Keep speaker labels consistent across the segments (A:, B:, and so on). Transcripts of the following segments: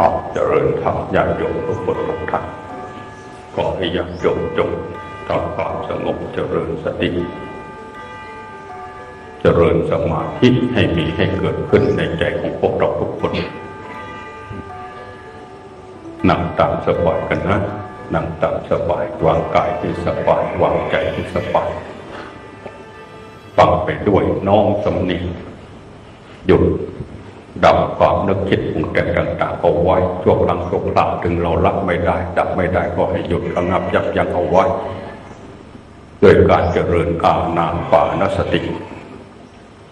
A: ออกเจริญธรรมญาติโยมทุกคนทุกท่านขอให้ญาติโยมจงทำความสงบเจริญสติ เจริญสมาธิให้มีให้เกิดขึ้นในใจของพวกเราทุกคนนั่งตามสบายกันนะนั่งตามสบายวางกายที่สบายวางใจที่สบายฟังไปด้วยน้อมสำเนียงหยุด ดับความนึกคิดปรุงแต่งต่างๆเอาไว้ช่วงหลังช่วงหลังถึงเรารับไม่ได้ดับไม่ได้ก็ให้หยุดระงับยับยั้งเอาไว้ด้วยการเจริญกาวนามปานสติ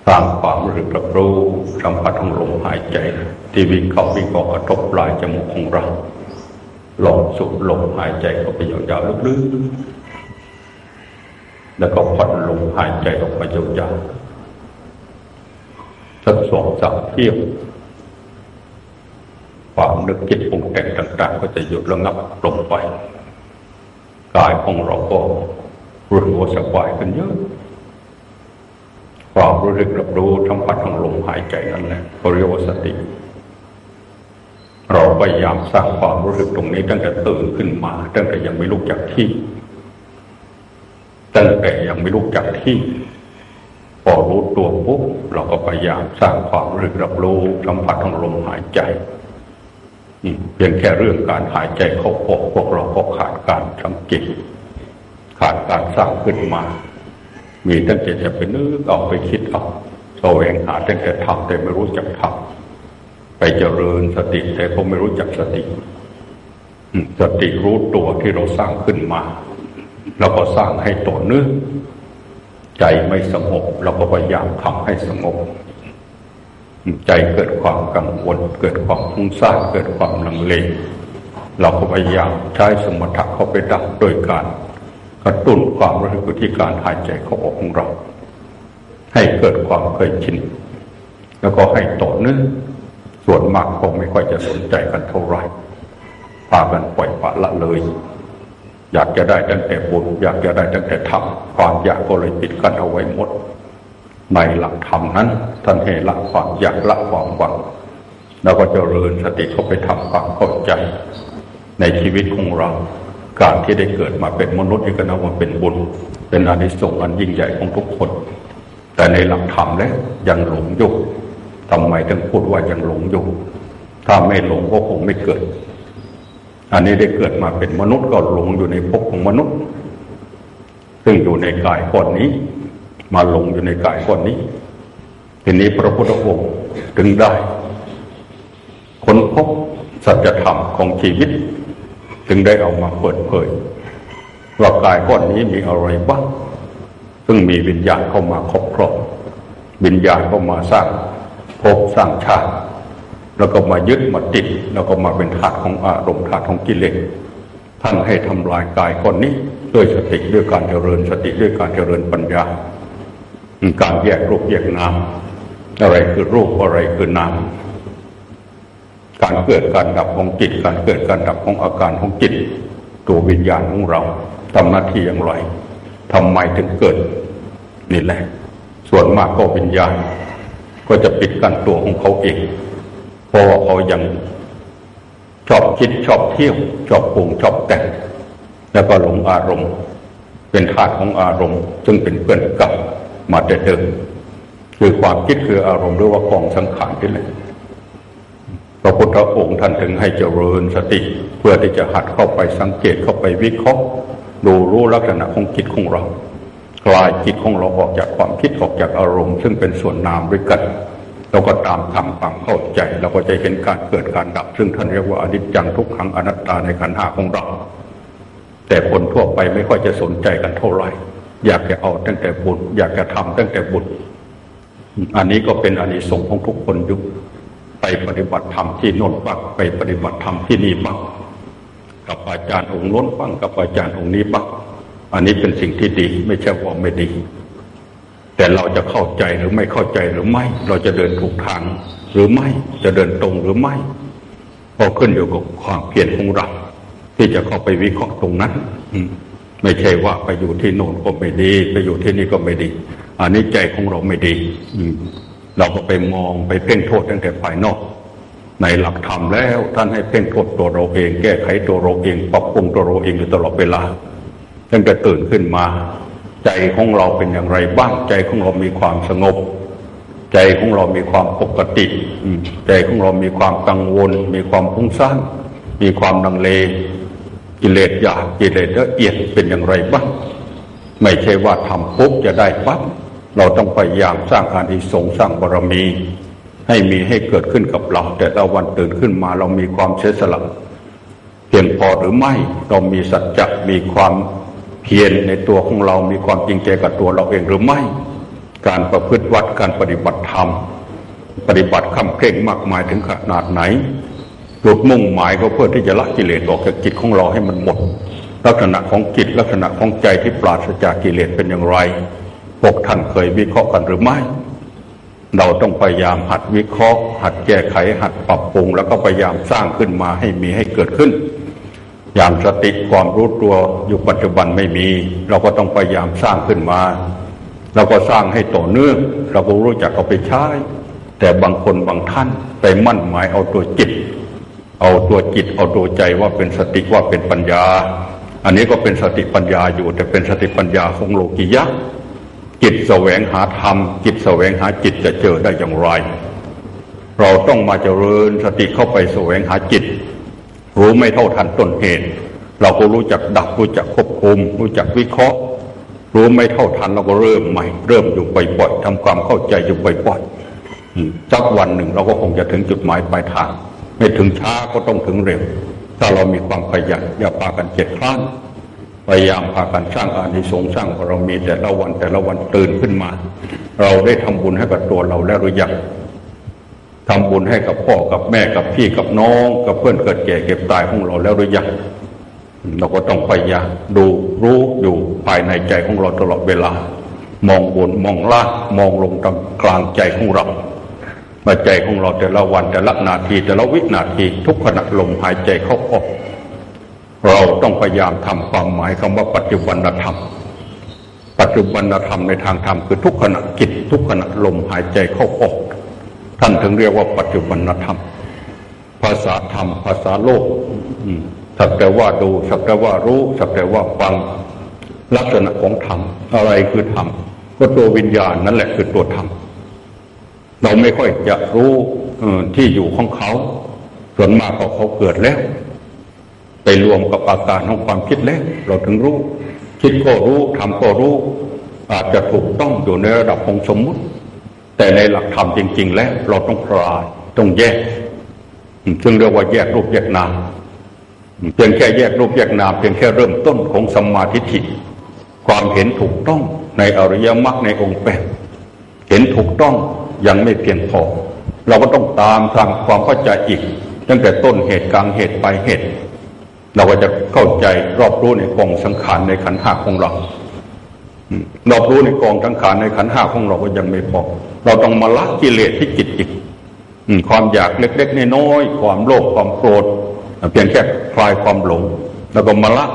A: สร้างความรู้รับรู้สัมผัสของลมหายใจ ที่วิ่งเข้าวิ่งออกกระทบปลายจมูกของเราลองสูดลมหายใจเข้าไปยาวๆลึกๆแล้วก็ผ่อนลมหายใจออกไปยาวๆ สักสองสามเที่ยวความนึกคิดปรุงแต่งต่าง ๆ ก็จะหยุดระงับลงไปกายของเราก็รู้สึกสบายขึ้นเยอะความรู้สึกรับรู้ทั้งพัดทั้งลมหายใจนั่นแหละเขาเรียกว่าสติ เราพยายามสร้างความรู้สึกตรงนี้ตั้งแต่ตื่นขึ้นมาตั้งแต่ยังไม่ลุกจากที่ ตั้งแต่ยังไม่ลุกจากที่ อรู้ตัวปุ๊บเราก็พยายามสร้างความรู้สึกรับรู้สัมผัสของลมหายใจเพียงแค่เรื่องการหายใจเข้าออกพวกเราก็ขาดการสังเกตขาดการสร้างขึ้นมา มีตั้งแต่จะไปนึกเอาไปคิดเอาแสวงหาตั้งแต่ทำแต่ไม่รู้จักทำไปเจริญสติแต่ก็ไม่รู้จักสติสติรู้ตัวที่เราสร้างขึ้นมาเราก็สร้างให้ต่อเนื่อง ใจไม่สงบเราก็พยายามทำให้สงบ ใจเกิดความกังวล เกิดความฟุ้งซ่านเกิดความลังเล เราก็พยายามใช้สมถะเข้าไปดับโดยการกระตุ้นความรู้สึกที่การหายใจเข้าออกของเรา ให้เกิดความเคยชินแล้วก็ให้ต่อเนื่องส่วนมากคงไม่ค่อยจะสนใจกันเท่าไหร่พากันปล่อยปละละเลย อยากจะได้ตั้งแต่บุญอยากจะได้ตั้งแต่ทำความอยากก็เลยปิดกั้นเอาไว้หมด ในหลักธรรมนั้นท่านให้ละความอยากละความหวังแล้วก็เจริญสติเข้าไปทำความเข้าใจ ในชีวิตของเรา การที่ได้เกิดมาเป็นมนุษย์นี่ก็นับว่าเป็นบุญ เป็นอานิสงส์อันยิ่งใหญ่ของทุกคน แต่ในหลักธรรมแล้วยังหลงอยู่ทำไมถึงพูดว่ายังหลงอยู่ถ้าไม่หลงก็คงไม่เกิด อันนี้ได้เกิดมาเป็นมนุษย์ก็หลงอยู่ในภพของมนุษย์ ซึ่งอยู่ในกายก้อนนี้ มาหลงอยู่ในกายก้อนนี้ ทีนี้พระพุทธองค์ถึงได้ค้นพบสัจธรรมของชีวิตจึงได้เอามาเปิดเผยว่ากายก้อนนี้มีอะไรบ้างซึ่งมีวิญญาณเข้ามาครอบครองวิญญาณเข้ามาสร้างภพสร้างชาติ แล้วก็มายึดมาติดแล้วก็มาเป็นถาดของอารมณ์ถาดของกิเลสท่านให้ทำลายกายก้อนนี้ด้วยสติด้วยการเจริญสติด้วยการเจริญปัญญา การแยกรูปแยกนามอะไรคือรูปอะไรคือนามการเกิดการดับของจิต การเกิดการดับของอาการของจิต ตัววิญญาณของเราทำหน้าที่อย่างไรทำไมถึงเกิดนี่แหละ ส่วนมากก็วิญญาณ ก็จะปิดกั้นตัวของเขาเอง พราะว่าเขายังชอบคิดชอบเที่ยวชอบปรุงชอบแต่ง แล้วก็หลงอารมณ์ เป็นธาตุของอารมณ์ ซึ่งเป็นเพื่อนกับมาแต่เดิมคือความคิดคืออารมณ์หรือว่ากองสังขารนี่แหละพระพุทธองค์ท่านถึงให้เจริญสติ เพื่อที่จะหัดเข้าไปสังเกตเข้าไปวิเคราะห์ดูรู้ลักษณะของจิตของเรา คลายจิตของเราออกจากความคิดออกจากอารมณ์ ซึ่งเป็นส่วนนามด้วยกัน เราก็ตามทำความเข้าใจ เราก็จะเห็นการเกิดการดับ ซึ่งท่านเรียกว่าอนิจจังทุกขังอนัตตาในขันธ์ห้าของเรา แต่คนทั่วไปไม่ค่อยจะสนใจกันเท่าไหร่อยากจะเอาตั้งแต่บุญอยากจะทำตั้งแต่บุญอันนี้ก็เป็นอานิสงส์ของทุกคนยุคไปปฏิบัติธรรมที่โน่นปักไปปฏิบัติธรรมที่นี่ปักกับอาจารย์องค์โน้นบ้างกับอาจารย์องค์นี้บ้างอันนี้เป็นสิ่งที่ดี ไม่ใช่ว่าไม่ดี แต่เราจะเข้าใจหรือไม่เข้าใจหรือไม่ เราจะเดินถูกทางหรือไม่จะเดินตรงหรือไม่พอขึ้นอยู่กับความเพียรของเราที่จะเข้าไปวิเคราะห์ตรงนั้นไม่ใช่ว่าไปอยู่ที่โน่นก็ไม่ดี ไปอยู่ที่นี่ก็ไม่ดี อันนี้ใจของเราไม่ดีเราก็ไปมองไปเพ่งโทษตั้งแต่ภายนอก ในหลักธรรมแล้วท่านให้เพ่งโทษตัวเราเอง แก้ไขตัวเราเองปรับปรุงตัวเราเองอยู่ตลอดเวลาตั้งแต่ตื่นขึ้นมา ใจของเราเป็นอย่างไรบ้างใจของเรามีความสงบ ใจของเรามีความปกติใจของเรามีความกังวล มีความพุ่งสร้าง มีความดังเลกิเลสหยาบกิเลสละเอียดเป็นอย่างไรบ้างไม่ใช่ว่าทำปุ๊บจะได้ปั๊บเราต้องพยายามสร้างอานิสงส์สร้างบารมี ให้มีให้เกิดขึ้นกับเรา แต่ละวันตื่นขึ้นมาเรามีความเสียสละเพียงพอหรือไม่เรามีสัจจะมีความ เพียรในตัวของเรามีความจริงใจกับตัวเราเองหรือไม่ การประพฤติวัดการปฏิบัติธรรม ปฏิบัติคำเคร่งมากมายถึงขนาดไหนจุดมุ่งหมายก็เพื่อที่จะละกิเลสออกจากจิตของเราให้มันหมด ลักษณะของจิตลักษณะของใจที่ปราศจากกิเลสเป็นอย่างไรพวกท่านเคยวิเคราะห์กันหรือไม่ เราต้องพยายามหัดวิเคราะห์ หัดแก้ไข หัดปรับปรุง แล้วก็พยายามสร้างขึ้นมาให้มีให้เกิดขึ้น อย่างสติความรู้ตัวอยู่ปัจจุบันไม่มี เราก็ต้องพยายามสร้างขึ้นมา เราก็สร้างให้ต่อเนื่อง เราก็รู้จักเอาไปใช้ แต่บางคนบางท่านไปมั่นหมายเอาตัวจิต เอาตัวจิตเอาตัวใจว่าเป็นสติว่าเป็นปัญญา อันนี้ก็เป็นสติปัญญาอยู่ แต่เป็นสติปัญญาของโลกิยะจิตแสวงหาธรรม จิตแสวงหาจิตจะเจอได้อย่างไร เราต้องมาเจริญสติเข้าไปแสวงหาจิต รู้ไม่เท่าทันต้นเหตุ เราก็รู้จักดับรู้จักควบคุม รู้จักวิเคราะห์ รู้ไม่เท่าทันเราก็เริ่มใหม่ เริ่มอยู่บ่อยๆทำความเข้าใจอยู่บ่อยๆสักวันหนึ่งเราก็คงจะถึงจุดหมายปลายทาง ไม่ถึงช้าก็ต้องถึงเร็ว ถ้าเรามีความขยันอย่าพากันเจ็ดครั้นพยายามพากันสร้างอานิสงส์สร้างบารมีแต่ละวันแต่ละวันตื่นขึ้นมา เราได้ทำบุญให้กับตัวเราแล้วหรือยัง ทำบุญให้กับพ่อกับแม่กับพี่กับน้อง กับเพื่อนเกิดแก่เก็บตายของเราแล้วหรือยังเราก็ต้องพยายามดูรู้อยู่ภายในใจของเราตลอดเวลา มองบนมองล่างมองลงตรงกลางใจของเราว่าใจของเราแต่ละวันแต่ละนาทีแต่ละวินาทีทุกขณะลมหายใจเข้าออก เราต้องพยายามทำความหมายคำว่าปัจจุบันธรรม ปัจจุบันธรรมในทางธรรมคือทุกขณะจิตทุกขณะลมหายใจเข้าออก ท่านถึงเรียกว่าปัจจุบันธรรม ภาษาธรรม ภาษาโลกสักแต่ว่าดูสักแต่ว่ารู้สักแต่ว่าฟังลักษณะของธรรม อะไรคือธรรม ก็ตัววิญญาณนั่นแหละคือตัวธรรม เราไม่ค่อยจะรู้ที่อยู่ของเขา ส่วนมากเขาเขาเกิดแล้ว ไปรวมกับอาการของความคิดแล้ว เราถึงรู้ คิดก็รู้ทำก็รู้ อาจจะถูกต้องอยู่ในระดับของสมมุติ แต่ในหลักธรรมจริง ๆ แล้วเราต้องปราดต้องแยกซึ่งเรียกว่าแยกรูปแยกนามเพียงแค่แยกรูปแยกนามเพียงแค่เริ่มต้นของสัมมาทิฏฐิความเห็นถูกต้องในอริยมรรคในองค์แปดเห็นถูกต้องยังไม่เพียงพอ เราก็ต้องตามทำความเข้าใจอีก ตั้งแต่ต้นเหตุกลางเหตุปลายเหตุ เราก็จะเข้าใจรอบรู้ในกองสังขารในขันห้าของเรารอบรู้ในกองสังขารในขันห้าของเราก็ยังไม่พอ เราต้องมาละกิเลสที่จิตอีกความอยากเล็กๆน้อยๆความโลภความโกรธเพียงแค่คลายความหลง แล้วก็มาละ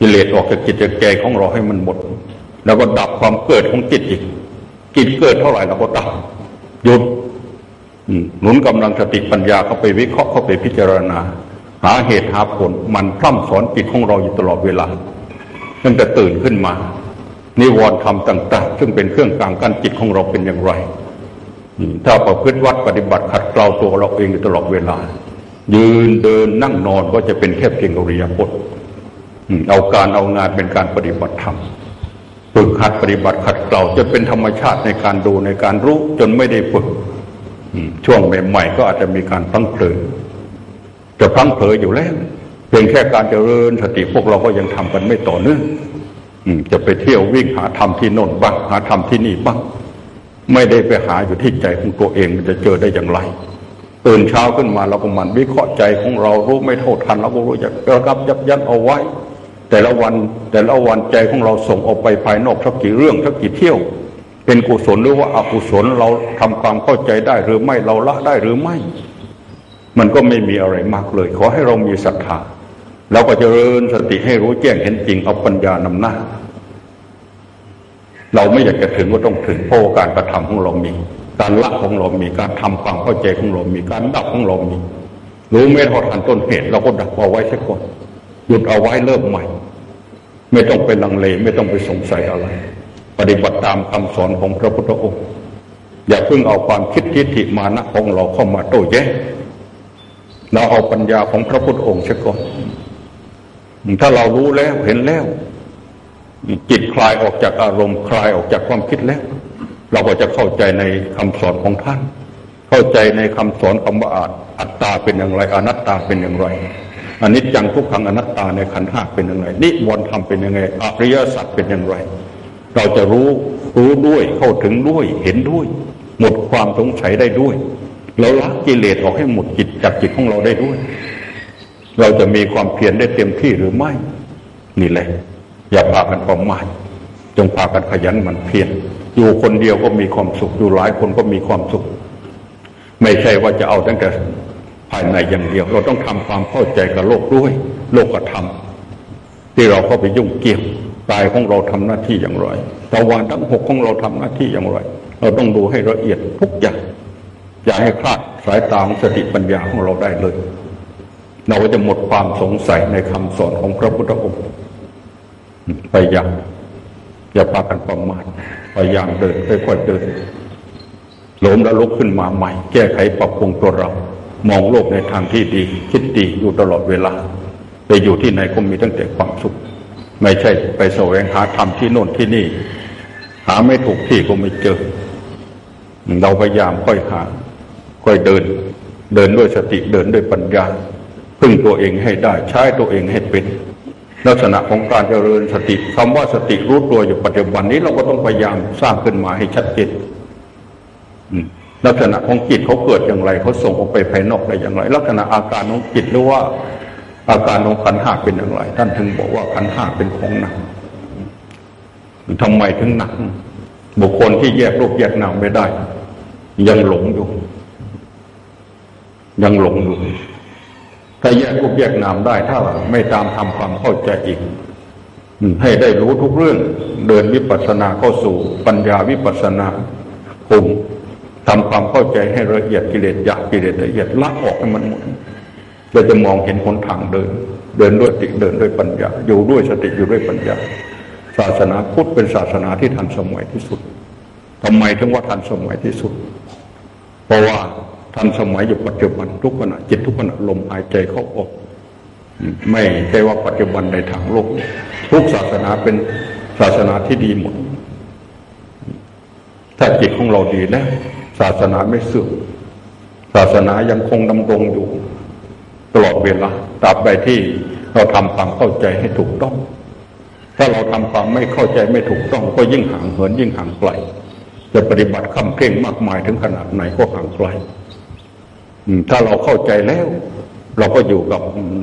A: กิเลสออกจากจิตจากใจของเราให้มันหมด แล้วก็ดับความเกิดของจิตอีกจิตเกิดเท่าไหร่เราก็ดับหยุดหนุนกำลังสติปัญญาเข้าไปวิเคราะห์เข้าไปพิจารณา หาเหตุหาผลมันพร่ำสอนจิตของเราอยู่ตลอดเวลาตั้งแต่ตื่นขึ้นมา นิวรณ์ธรรมต่าง ๆ ซึ่งเป็นเครื่องกลางกั้นจิตของเราเป็นอย่างไรถ้าประพฤติวัดปฏิบัติขัดเกลาตัวเราเองอยู่ตลอดเวลา ยืนเดินนั่งนอนก็จะเป็นแค่เพียงอริยบทเอาการเอางานเป็นการปฏิบัติธรรมฝึกหัดปฏิบัติขัดเกลาจะเป็นธรรมชาติในการดูในการรู้จนไม่ได้ฝึกช่วงใหม่ๆก็อาจจะมีการพลั้งเผลอจะพลั้งเผลออยู่แล้วเพียงแค่การเจริญสติพวกเราก็ยังทำกันไม่ต่อเนื่อง จะไปเที่ยววิ่งหาธรรมที่โน่นบ้างหาธรรมที่นี่บ้าง ไม่ได้ไปหาอยู่ที่ใจของตัวเองมันจะเจอได้อย่างไรตื่นเช้าขึ้นมาเราก็มันวิเคราะห์ใจของเรารู้ไม่เท่าทันเราก็รู้จักระงับยับยั้งเอาไว้ แต่ละวันแต่ละวันใจของเราส่งออกไปภายนอกสักกี่เรื่องสักกี่เที่ยว เป็นกุศลหรือว่าอกุศลเราทำความเข้าใจได้หรือไม่เราละได้หรือไม่ มันก็ไม่มีอะไรมากเลย ขอให้เรามีศรัทธา เราก็จเจริญสติให้รู้แจ้งเห็นจริงเอาปัญญานำหน้า เราไม่อยากจะถึงก็ต้องถึงเพราะการกระทำของเรามี การละของเรามีการทำความเข้าใจของเรามีการดับของเรามีรู้ไม่เท่าทันต้นเหตุเราก็ดับเอาไว้เสียก่อนหยุดเอาไว้เริ่มใหม่ ไม่ต้องไปลังเลไม่ต้องไปสงสัยอะไร ปฏิบัติตามคำสอนของพระพุทธองค์ อย่าเพิ่งเอาความคิดทิฏฐิมานะของเราเข้ามาโต้แย้งเราเอาปัญญาของพระพุทธองค์เสียก่อน ถ้าเรารู้แล้วเห็นแล้ว จิตคลายออกจากอารมณ์คลายออกจากความคิดแล้ว เราก็จะเข้าใจในคำสอนของท่าน เข้าใจในคำสอนคำว่าอาอัตตาเป็นอย่างไรอนัตตาเป็นอย่างไรอันนี้จังทุกขังอนัตตาในขันธ์ห้าเป็นอย่างไรนิวรณ์ธรรมเป็นยังไงอริยสัจเป็นอย่างไร เราจะรู้รู้ด้วยเข้าถึงด้วยเห็นด้วย หมดความสงสัยได้ด้วย เราละกิเลสออกให้หมดจิตจากจิตของเราได้ด้วย เราจะมีความเพียรได้เต็มที่หรือไม่ นี่แหละ อย่าพากันประมาทจงพากันขยันมันเพียรอยู่คนเดียวก็มีความสุขอยู่หลายคนก็มีความสุข ไม่ใช่ว่าจะเอาตั้งแต่ภายในอย่างเดียว เราต้องทำความเข้าใจกับโลกด้วย โลกธรรมที่เราเข้าไปยุ่งเกี่ยวกายของเราทำหน้าที่อย่างไรตะวันทั้งหกของเราทำหน้าที่อย่างไร เราต้องดูให้ละเอียดทุกอย่าง อย่าให้คลาดสายตาของสติปัญญาของเราได้เลย เราก็จะหมดความสงสัยในคำสอนของพระพุทธองค์พยายามอย่าพากันประมาทพยายามเดินค่อยๆเดินหลมแล้วลุกขึ้นมาใหม่ แก้ไขปรับปรุงตัวเรา มองโลกในทางที่ดี คิดดีอยู่ตลอดเวลา ไปอยู่ที่ไหนก็มีตั้งแต่ความสุข ไม่ใช่ไปแสวงหาธรรมที่โน่นที่นี่ หาไม่ถูกที่ก็ไม่เจอ เราพยายามค่อยหา ค่อยเดิน เดินด้วยสติเดินด้วยปัญญา พึ่งตัวเองให้ได้ใช้ตัวเองให้เป็น ลักษณะของการเจริญสติคำว่าสติรู้ตัวอยู่ปัจจุบันนี้เราก็ต้องพยายามสร้างขึ้นมาให้ชัดเจนลักษณะของจิตเขาเกิดอย่างไรเขาส่งออกไปภายนอกได้อย่างไร ลักษณะอาการของจิตหรือว่า อาการของขันห้าเป็นอย่างไร ท่านถึงบอกว่าขันห้าเป็นของหนักทำไมถึงหนัก บุคคลที่แยกรูปแยกนามไม่ได้ ยังหลงอยู่ ยังหลงอยู่ ถ้าแยกรูปแยกนามได้ถ้าไม่ตามทำความเข้าใจอีกให้ได้รู้ทุกเรื่อง เดินวิปัสสนาเข้าสู่ปัญญาวิปัสสนาคุมทำความเข้าใจให้ละเอียดกิเลสหยาบกิเลสละเอียดละออกให้มันหมดเราจะมองเห็นหนทางเดิน เดินด้วยติเดินด้วยปัญญา อยู่ด้วยสติอยู่ด้วยปัญญา ศาสนาพุทธเป็นศาสนาที่ทันสมัยที่สุดทำไมถึงว่าทันสมัยที่สุด เพราะว่า ทันสมัยอยู่ปัจจุบันทุกขณะจิตทุกขณะลมหายใจเข้าออก ไม่ใช่ว่าปัจจุบันในทางโลก ทุกศาสนาเป็นศาสนาที่ดีหมด ถ้าจิตของเราดีแล้วศาสนาไม่เสื่อมศาสนายังคงดำรงอยู่ตลอดเวลาตราบใดที่เราทำความเข้าใจให้ถูกต้อง ถ้าเราทำความไม่เข้าใจไม่ถูกต้อง ก็ยิ่งห่างเหินยิ่งห่างไกลจะปฏิบัติคำเพ่งมากมายถึงขนาดไหนก็ห่างไกล ถ้าเราเข้าใจแล้ว เราก็อยู่กับ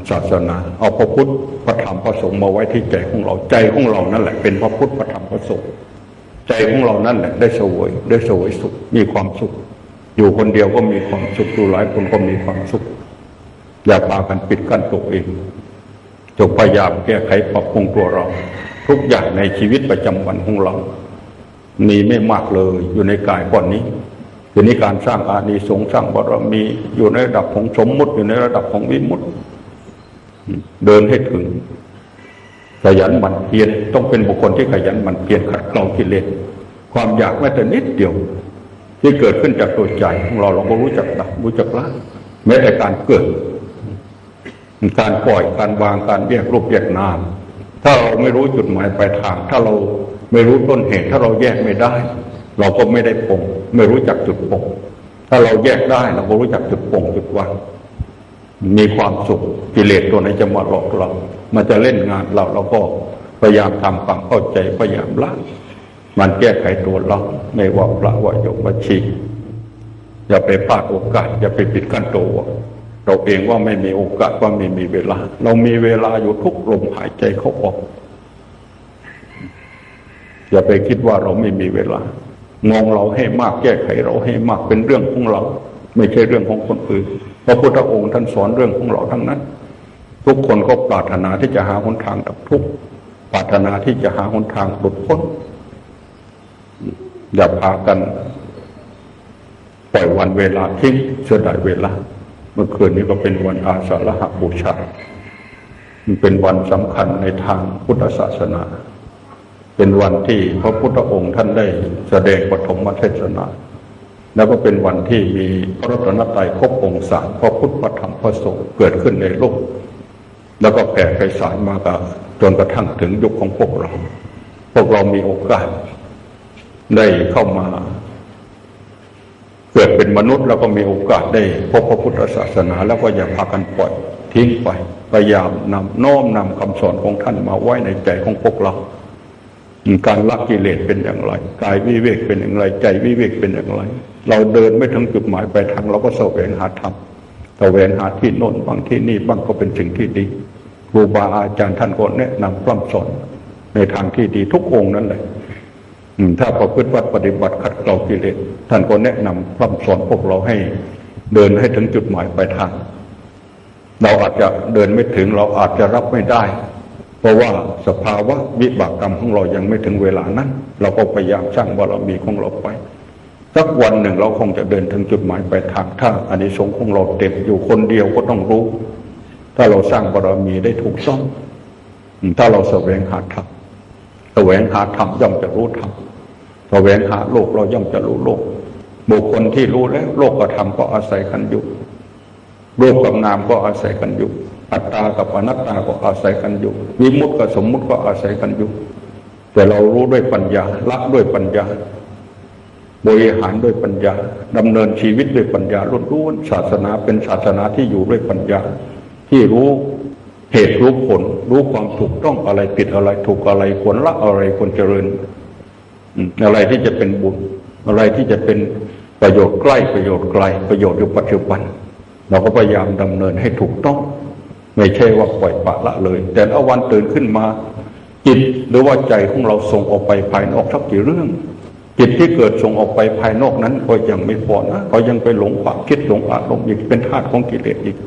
A: ศาสนา เอาพระพุทธพระธรรมพระสงฆ์มาไว้ที่ใจของเราใจของเรานั่นแหละ เป็นพระพุทธพระธรรมพระสงฆ์ใจของเรานั่นแหละได้สวยได้สวยสุขมีความสุข อยู่คนเดียวก็มีความสุขอยู่หลายคนก็มีความสุข อย่าพากันปิดกั้นตัวเองจงพยายามแก้ไขปรับปรุงตัวเรา ทุกอย่างในชีวิตประจำวันของเรามีไม่มากเลยอยู่ในกายก่อนนี้ ทีนี้การสร้างอานิสงส์สร้างบารมีอยู่ในระดับของสมมุติอยู่ในระดับของวิมุติเดินให้ถึง ขยันหมั่นเพียรต้องเป็นบุคคลที่ขยันหมั่นเพียรขัดเกลากิเลสความอยากแม้แต่นิดเดียว ที่เกิดขึ้นจากตัวใจของเราเราก็รู้จักดับรู้จักละแม้แต่การเกิด การปล่อยการวางการแยกรูปแยกนาม ถ้าเราไม่รู้จุดหมายปลายทาง ถ้าเราไม่รู้ต้นเหตุ ถ้าเราแยกไม่ได้ เราก็ไม่ได้ปง ไม่รู้จักจุดปงถ้าเราแยกได้เราก็รู้จักจุดปงจุดวางมีความสุขกิเลสตัวไหนจะมาหลอกเรา มันจะเล่นงานเราเราก็พยายามทำความเข้าใจพยายามละมันแก้ไขตัวเราไม่ว่าพระว่าโยมว่าชีอย่าไปพลาดโอกาส อย่าไปปิดกั้นตัวเราเองว่าไม่มีโอกาสว่าไม่มีเวลา เรามีเวลาอยู่ทุกลมหายใจเข้าออก อย่าไปคิดว่าเราไม่มีเวลา มองเราให้มากแก้ไขเราให้มากเป็นเรื่องของเรา ไม่ใช่เรื่องของคนอื่นพระพุทธองค์ท่านสอนเรื่องของเราทั้งนั้น ทุกคนก็ปรารถนาที่จะหาหนทางดับทุกข์ปรารถนาที่จะหาหนทางหลุดพ้นอย่าพากันปล่อยวันเวลาทิ้งเสียดายเวลา เมื่อคืนนี้ก็เป็นวันอาสาฬหบูชา มันเป็นวันสำคัญในทางพุทธศาสนา เป็นวันที่พระพุทธองค์ท่านได้แสดงปฐมเทศนา แล้วก็เป็นวันที่มีพระรัตนตรัยครบองค์สามพระพุทธพระธรรมพระสงฆ์เกิดขึ้นในโลก แล้วก็แผ่ไพศาลมากับจนกระทั่งถึงยุคของพวกเรา พวกเรามีโอกาส ได้เข้ามา เกิดเป็นมนุษย์แล้วก็มีโอกาสได้พบพระพุทธศาสนา แล้วก็อย่าพากันปล่อยทิ้งไปพยายามนำน้อมนำคำสอนของท่านมาไว้ในใจของพวกเรา การละกิเลสเป็นอย่างไรกายวิเวกเป็นอย่างไร ใจวิเวกเป็นอย่างไร เราเดินไม่ถึงจุดหมายปลายทางเราก็แสวงหาธรรมแสวงหาที่โน่นบางที่นี่บางก็เป็นสิ่งที่ดีครูบาอาจารย์ท่านก็แนะนำพร่ำสอนในทางที่ดีทุกองค์นั่นแหละถ้าประพฤติวัดปฏิบัติขัดเกลากิเลสท่านก็แนะนำพร่ำสอนพวกเราให้เดินให้ถึงจุดหมายปลายทาง เราอาจจะเดินไม่ถึงเราอาจจะรับไม่ได้ เพราะว่าสภาวะวิบากกรรมของเรายังไม่ถึงเวลานั้น เราก็พยายามสร้างบารมีของเราไปสักวันหนึ่งเราคงจะเดินถึงจุดหมายปลายทางถ้าอานิสงส์ของเราเต็มอยู่คนเดียวก็ต้องรู้ ถ้าเราสร้างบารมีได้ถูกต้อง ถ้าเราแสวงหาธรรมแสวงหาธรรมย่อมจะรู้ธรรมแสวงหาโลกเราย่อมจะรู้โลก บุคคลที่รู้แล้ว โลกกับธรรมก็อาศัยกันอยู่รูปกับนามก็อาศัยกันอยู่ อัตตากับอนัตตาก็อาศัยกันอยู่ วิมุตติกับสมมุติก็อาศัยกันอยู่ แต่เรารู้ด้วยปัญญาละด้วยปัญญา บริหารด้วยปัญญาดำเนินชีวิตด้วยปัญญาล้วนๆศาสนาเป็นศาสนาที่อยู่ด้วยปัญญา ที่รู้เหตุรู้ผล รู้ความถูกต้องอะไรผิดอะไร ถูกอะไรควรละอะไรควรเจริญอะไรที่จะเป็นบุญ อะไรที่จะเป็นประโยชน์ใกล้ประโยชน์ไกล ประโยชน์อยู่ปัจจุบัน เราก็พยายามดำเนินให้ถูกต้อง ไม่ใช่ว่าปล่อยปละละเลย แต่ละวันตื่นขึ้นมา จิตหรือว่าใจของเราส่งออกไปภายนอกทักกี่เรื่อง จิตที่เกิดส่งออกไปภายนอกนั้นก็ยังไม่พอนะก็ยังไปหลงความคิดหลงอารมณ์อีกเป็นธาตุของกิเลสอีก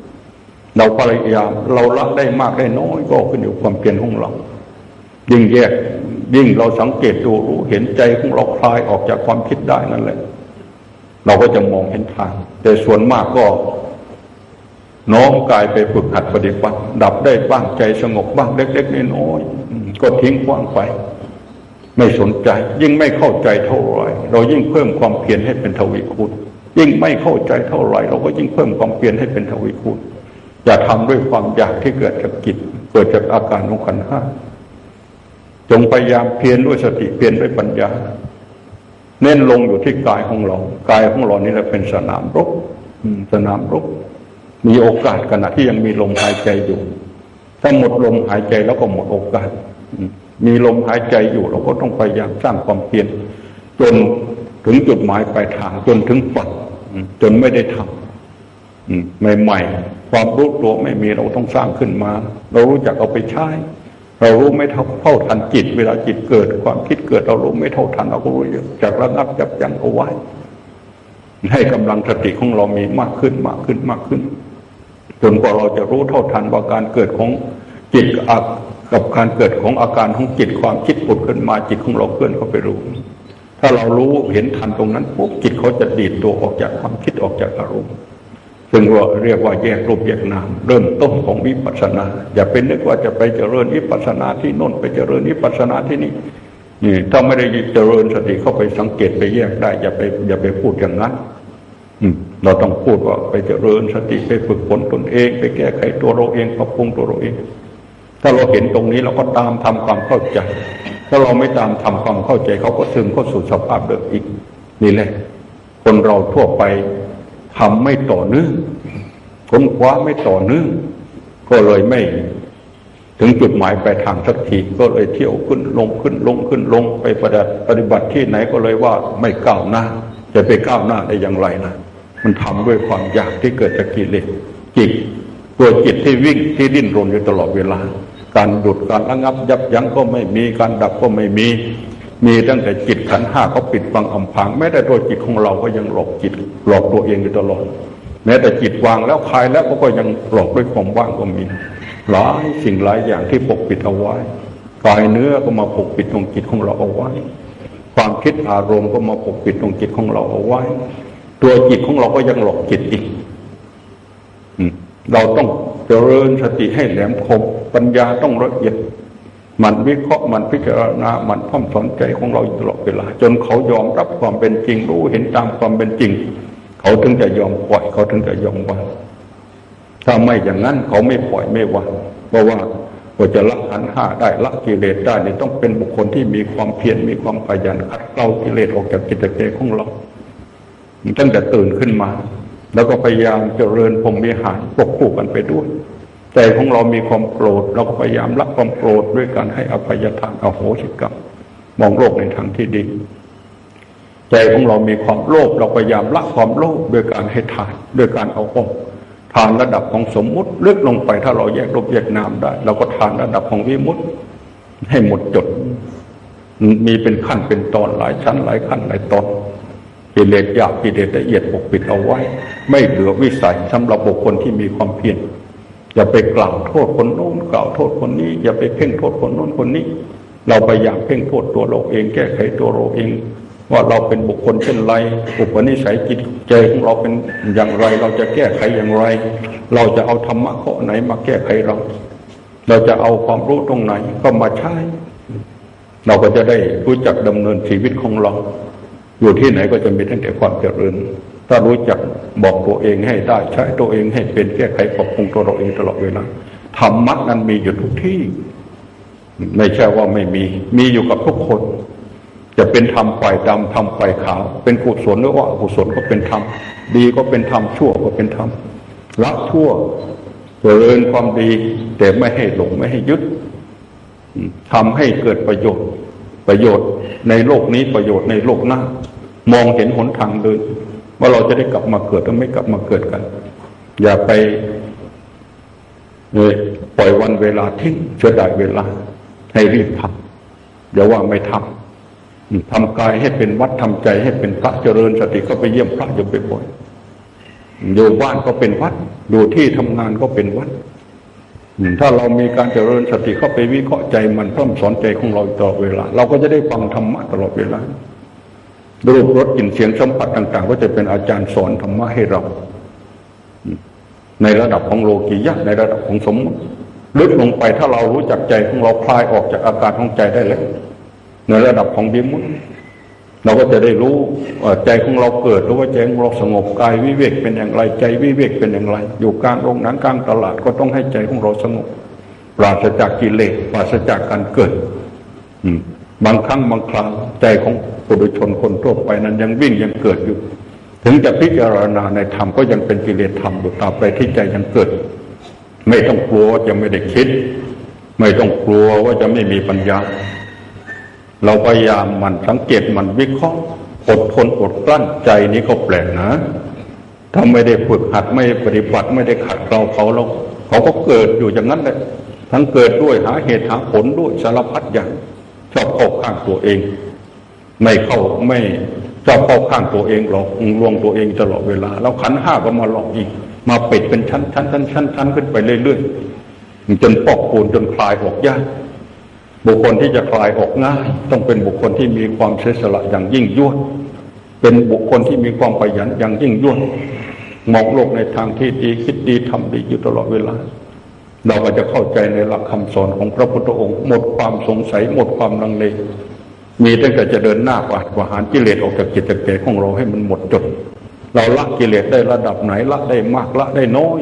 A: เราพยายามเราละได้มากได้น้อยก็ขึ้นอยู่ความเพียรของเรายิ่งแยกยิ่งเราสังเกตดูรู้เห็นใจของเราคลายออกจากความคิดได้นั่นแหละ เราก็จะมองเห็นทาง แต่ส่วนมากก็ น้อมกายไปฝึกหัดปฏิบัติ ดับได้บ้างใจสงบบ้างเล็กๆน้อยๆก็ทิ้งว้างไป ไม่สนใจ ยิ่งไม่เข้าใจเท่าไรเรายิ่งเพิ่มความเพียรให้เป็นทวีคูณยิ่งไม่เข้าใจเท่าไรเราก็ยิ่งเพิ่มความเพียรให้เป็นทวีคูณอย่าทำด้วยความอยากที่เกิดจากจิตเกิดจากอาการของขันห้าจงพยายามเพียรด้วยสติเพียรด้วยปัญญา เน้นลงอยู่ที่กายของเรา กายของเรานี่แหละเป็นสนามรบสนามรบ มีโอกาสขณะที่ยังมีลมหายใจอยู่ ถ้าหมดลมหายใจแล้วก็หมดโอกาส มีลมหายใจอยู่ เราก็ต้องพยายามสร้างความเพียรจนถึงจุดหมายปลายทางจนถึงฝันจนไม่ได้ทำมใหม่ๆความรู้ตัวไม่มีเราต้องสร้างขึ้นมา เรารู้จักเอาไปใช้ เรารู้ไม่เท่าเท่าทันจิต เวลาจิตเกิด ความคิดเกิดเรารู้ไม่เท่าทันเราก็รู้จักระงับจับยั้งเอาไว้ให้กำลังสติของเรามีมากขึ้นมากขึ้นมากขึ้น จนกว่าเราจะรู้เท่าทันว่าการเกิดของจิตกับกับการเกิดของอาการของจิตความคิดปุดขึ้นมาจิตของเราเคลื่อนเข้าไปรู้ ถ้าเรารู้เห็นทันตรงนั้นปุ๊บจิตเขาจะดีดตัวออกจากความคิดออกจากอารมณ์ซึ่งว่าเรียกว่าแยกรูปแยกนามเริ่มต้นของวิปัสสนา อย่าเป็นนึกว่าจะไปเจริญวิปัสสนาที่โน่นไปเจริญวิปัสสนาที่นี่นี่ถ้าไม่ได้เจริญสติเข้าไปสังเกตไปแยกได้อย่าไปอย่าไปพูดอย่างนั้น เราต้องพูดว่าไปเจริญสติไปฝึกฝนตนเอง ไปแก้ไขตัวเราเองปรับปรุงตัวเราเอง ถ้าเราเห็นตรงนี้เราก็ตามทำความเข้าใจ ถ้าเราไม่ตามทำความเข้าใจเขาก็ซึมเข้าสู่สภาพเดิมอีก นี่แหละ คนเราทั่วไปทำไม่ต่อเนื่องค้นคว้าไม่ต่อเนื่องก็เลยไม่ถึงจุดหมายปลายทางสักทีก็เลยเที่ยวขึ้นลงขึ้นลงขึ้นลงไปปฏิบัติปฏิบัติที่ไหนก็เลยว่าไม่ก้าวหน้า จะไปก้าวหน้าได้อย่างไรนะ มันทำด้วยความอยากที่เกิดจากกิเลสจิตตัวจิตที่วิ่งที่ดิ้นรนอยู่ตลอดเวลา การหยุดการระงับยับยั้งก็ไม่มีการดับก็ไม่มี มีตั้งแต่จิตขันห้าก็ปิดบังอำพรางแม้แต่ตัวจิตของเราก็ยังหลอกจิต หลอกตัวเองอยู่ตลอด แม้แต่จิตวางแล้วคลายแล้วก็ยังหลอกด้วยความว่างก็มีหลายสิ่งหลายอย่างที่ปกปิดเอาไว้กายเนื้อก็มาปกปิดตรงจิตของเราเอาไว้ ความคิดอารมณ์ก็มาปกปิดตรงจิตของเราเอาไว้ ตัวจิตของเราก็ยังหลอกจิตอีกเราต้องเจริญสติให้แหลมคม ปัญญาต้องละเอียด มันวิเคราะห์มันพิจารณา มันพ่อมสอนใจของเราตลอดเวลา จนเขายอมรับความเป็นจริง รู้เห็นตามความเป็นจริง เขาถึงจะยอมปล่อย เขาถึงจะยอมวางถ้าไม่อย่างนั้น เขาไม่ปล่อยไม่วางเพราะว่าว่าจะละขันห้าได้ละกิเลสได้เนี่ยต้องเป็นบุคคลที่มีความเพียรมีความขยันขัดเกลากิเลสออกจากกิจใจของเรา ตั้งแต่ตื่นขึ้นมา แล้วก็พยายามเจริญพรมวิหารปกคู่กันไปด้วยใจของเรามีความโกรธเราก็พยายามละความโกรธด้วยการให้อภัยทานอโหสิกรรมมองโลกในทางที่ดี ใจของเรามีความโลภเราพยายามละความโลภด้วยการให้ทานด้วยการเอาออกทานระดับของสมมุติลึกลงไปถ้าเราแยกรูปแยกนามได้ เราก็ทานระดับของวิมุตติให้หมดจด มีเป็นขั้นเป็นตอนหลายชั้นหลายขั้นหลายตอน กิเลสหยาบกิเลสละเอียดปกปิดเอาไว้ ไม่เหลือวิสัยสำหรับบุคคลที่มีความเพียรอย่าไปกล่าวโทษคนโน้นกล่าวโทษคนนี้ อย่าไปเพ่งโทษคนโน้นคนนี้ เราพยายามเพ่งโทษตัวเราเองแก้ไขตัวเราเอง ว่าเราเป็นบุคคลเช่นไรอุปนิสัยจิตใจของเราเป็นอย่างไร เราจะแก้ไขอย่างไร เราจะเอาธรรมะข้อไหนมาแก้ไขเรา เราจะเอาความรู้ตรงไหนก็มาใช้เราก็จะได้รู้จักดำเนินชีวิตของเรา อยู่ที่ไหนก็จะมีตั้งแต่ความเจริญ ถ้ารู้จักบอกตัวเองให้ได้ใช้ตัวเองให้เป็นแก้ไขปรับปรุงตัวเราเองตลอดเวลาธรรมะนั้นมีอยู่ทุกที่ ไม่ใช่ว่าไม่มี มีอยู่กับทุกคน จะเป็นธรรมฝ่ายดำธรรมฝ่ายขาว เป็นกุศลหรือว่าอกุศลก็เป็นธรรมดีก็เป็นธรรมชั่วก็เป็นธรรมละชั่วเจริญความดี แต่ไม่ให้หลงไม่ให้ยึดทำให้เกิดประโยชน์ ประโยชน์ในโลกนี้ประโยชน์ในโลกหน้ามองเห็นหนทางเดินว่าเราจะได้กลับมาเกิดหรือไม่กลับมาเกิดกัน อย่าไปเลยปล่อยวันเวลาทิ้งเสียดายเวลา ให้รีบทำอย่าว่าไม่ทำทำกายให้เป็นวัดทำใจให้เป็นพระเจริญสติก็ไปเยี่ยมพระอย่าไปบ่อยอยู่บ้านก็เป็นวัดอยู่ที่ทำงานก็เป็นวัด ถ้าเรามีการเจริญสติเข้าไปวิเคราะห์ใจมันพิ่มสอนใจของเราตลอดเวลา เราก็จะได้ฟังธรรมะตลอดเวลารูปรสกลิ่นเสียงสัมผัสต่าง ๆ ก็จะเป็นอาจารย์สอนธรรมะให้เรา ในระดับของโลกียะในระดับของสมมติลึกลงไปถ้าเรารู้จักใจของเราคลายออกจากอาการของใจได้แล้วในระดับของบิมุต เราก็จะได้รู้ใจของเราเกิดหรือว่าใจของเราสงบกายวิเวกเป็นอย่างไร ใจวิเวกเป็นอย่างไร อยู่กลางโรงหนังกลางตลาดก็ต้องให้ใจของเราสงบปราศจากกิเลสปราศจากการเกิดบางครั้งบางคราวใจของปุถุชนคนทั่วไปนั้นยังวิ่งยังเกิดอยู่ ถึงจะพิจารณาในธรรมก็ยังเป็นกิเลสธรรมอยู่ตาบใดที่ใจยังเกิด ไม่ต้องกลัวว่าจะไม่ได้คิด ไม่ต้องกลัวว่าจะไม่มีปัญญา เราพยายามมันสังเกตมันวิเคราะห์อดทนอดกลั้นใจนี้ก็แปลกนะถ้าไม่ได้ฝึกหัดไม่ปฏิบัติไม่ได้ขัดเกลาเขาแล้วเขาก็เกิดอยู่อย่างนั้นแหละทั้งเกิดด้วยหาเหตุหาผลด้วยสารพัดอย่างชอบเข้าข้างตัวเอง ไม่เข้าไม่ชอบเข้าข้างตัวเองหลอกลวงตัวเองตลอดเวลา แล้วขันห้าก็มาหลอกอีก มาปิดเป็นชั้นชั้นชั้นชั้นชั้นขึ้นไปเรื่อยๆจนปอกปูนจนคลายออกยาก บุคคลที่จะคลายออกง่ายต้องเป็นบุคคลที่มีความเสียสละอย่างยิ่งยวดเป็นบุคคลที่มีความประหยัดอย่างยิ่งยวดมองโลกในทางที่ดีคิดดีทำดีอยู่ตลอดเวลา เราก็จะเข้าใจในหลักคำสอนของพระพุทธองค์ หมดความสงสัยหมดความลังเลมีตั้งแต่จะเดินหน้ากวาดกวาหารกิเลสออกจากจิตใจของเราให้มันหมดจด เราละกิเลสได้ระดับไหนละได้มากละได้น้อย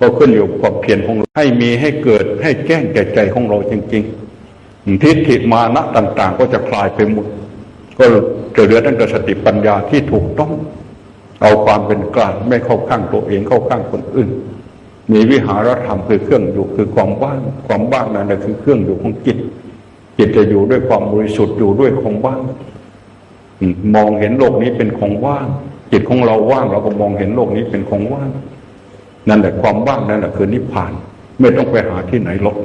A: ก็ขึ้นอยู่กับความเพียรของเราให้มีให้เกิดให้แก้งแก่ใจของเราจริง ๆ ทิฏฐิมานะต่าง ๆ ก็จะคลายไปหมด ก็จะเหลือตั้งแต่สติปัญญาที่ถูกต้อง เอาความเป็นกลางไม่เข้าข้างตัวเองเข้าข้างคนอื่น มีวิหารธรรมคือเครื่องอยู่คือความว่างความว่างนั่นคือเครื่องอยู่ของจิตจิตจะอยู่ด้วยความบริสุทธิ์อยู่ด้วยความว่างมองเห็นโลกนี้เป็นของว่าง จิตของเราว่างเราก็มองเห็นโลกนี้เป็นของว่าง นั่นแหละความว่างนั่นแหละคือนิพพาน ไม่ต้องไปหาที่ไหนหรอก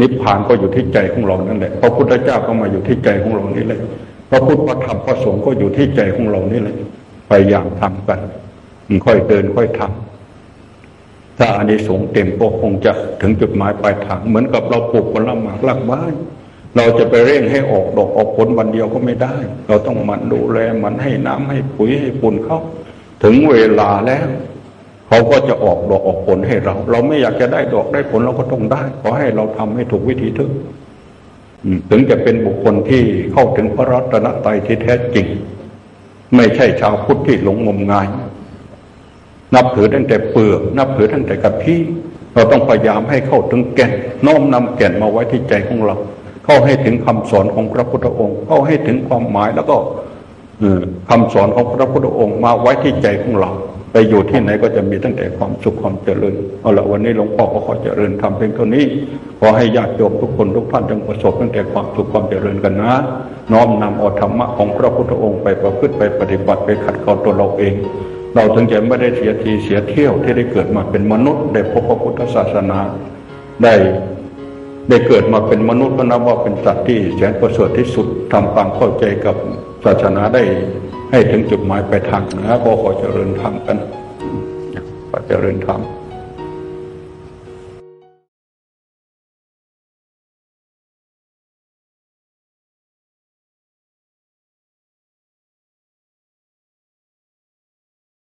A: นิพพานก็อยู่ที่ใจของเรานั่นแหละพระพุทธเจ้าก็มาอยู่ที่ใจของเรานี่แหละพระพุทธพระธรรมพระสงฆ์ก็อยู่ที่ใจของเรานี่แหละพยายามทำกันค่อยเดินค่อยทำถ้าอานิสงส์เต็มก็คงจะถึงจุดหมายปลายทางเหมือนกับเราปลูกผลไม้หลักบ้านเราจะไปเร่งให้ออกดอกออกผลวันเดียวก็ไม่ได้ เราต้องมันดูแลมันให้น้ำให้ปุ๋ยให้ปุ่นเขาถึงเวลาแล้ว เขาก็จะออกดอกออกผลให้เรา เราไม่อยากจะได้ดอกได้ผลเราก็ต้องได้ขอให้เราทำให้ถูกวิธีเถอะถึงจะเป็นบุคคลที่เข้าถึงพระรัตนตรัยที่แท้จริง ไม่ใช่ชาวพุทธที่หลงงมงาย นับถือตั้งแต่เปลือก นับถือตั้งแต่กะพี่ เราต้องพยายามให้เข้าถึงแก่นน้อมนำแก่นมาไว้ที่ใจของเรา เข้าให้ถึงคำสอนของพระพุทธองค์ เข้าให้ถึงความหมายแล้วก็เอ่อคำสอนของพระพุทธองค์มาไว้ที่ใจของเรา ไปอยู่ที่ไหนก็จะมีตั้งแต่ความสุขความเจริญเอาละวันนี้หลวงพ่อก็ขอเจริญทำเพียงเท่านี้ขอให้ญาติโยมทุกคนทุกท่านจงประสบตั้งแต่ความสุขความเจริญกันนะ น้อมนำเอาธรรมะของพระพุทธองค์ไปประพฤติไปปฏิบัติไปขัดเกลาตัวเราเอง เราถึงจะไม่ได้เสียทีเสียเที่ยวที่ได้เกิดมาเป็นมนุษย์ได้พบพระพุทธศาสนา ได้ได้เกิดมาเป็นมนุษย์ก็นับว่าเป็นสัตว์ที่แสนประเสริฐที่สุดทำความเข้าใจกับศาสนาได้ ให้ถึงจุดหมายปลายทางนะก็ขอเจริญธรรมกันขอเจริญธรรม